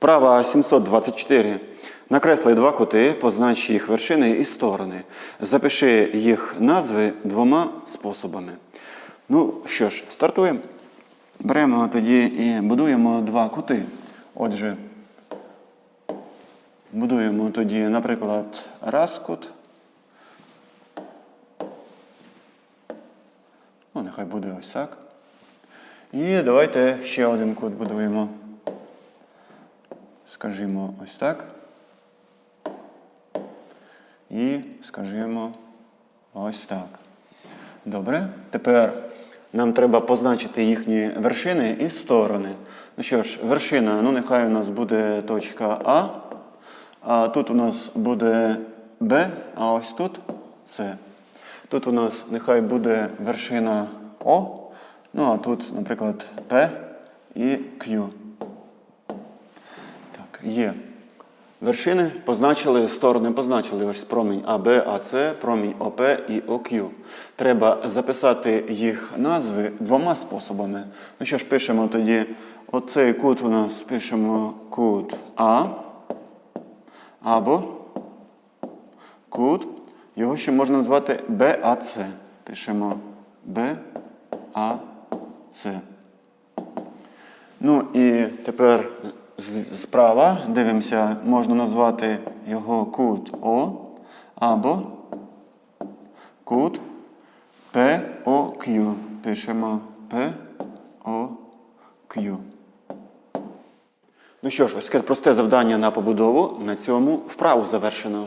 Вправа 724. Накресли два кути, познач їх вершини і сторони. Запиши їх назви двома способами. Ну що ж, стартуємо. Беремо тоді і будуємо два кути. Отже, будуємо тоді, наприклад, раз кут. Ну, нехай буде ось так. І давайте ще один кут будуємо. Скажімо ось так. І скажімо ось так. Добре. Тепер нам треба позначити їхні вершини і сторони. Ну що ж, вершина, ну нехай у нас буде точка А. А тут у нас буде Б, а ось тут С. Тут у нас нехай буде вершина О. Ну а тут, наприклад, П і Q. Є. Вершини позначили, сторони позначили ось промінь АБ, АС, промінь ОП і ОК. Треба записати їх назви двома способами. Ну що ж, пишемо тоді, оцей кут у нас пишемо кут А або кут. Його ще можна назвати БАЦ. Пишемо БАЦ. Ну і тепер справа дивимося, можна назвати його кут О або кут POQ. Пишемо POQ. Ну що ж, ось таке просте завдання на побудову. На цьому вправу завершено.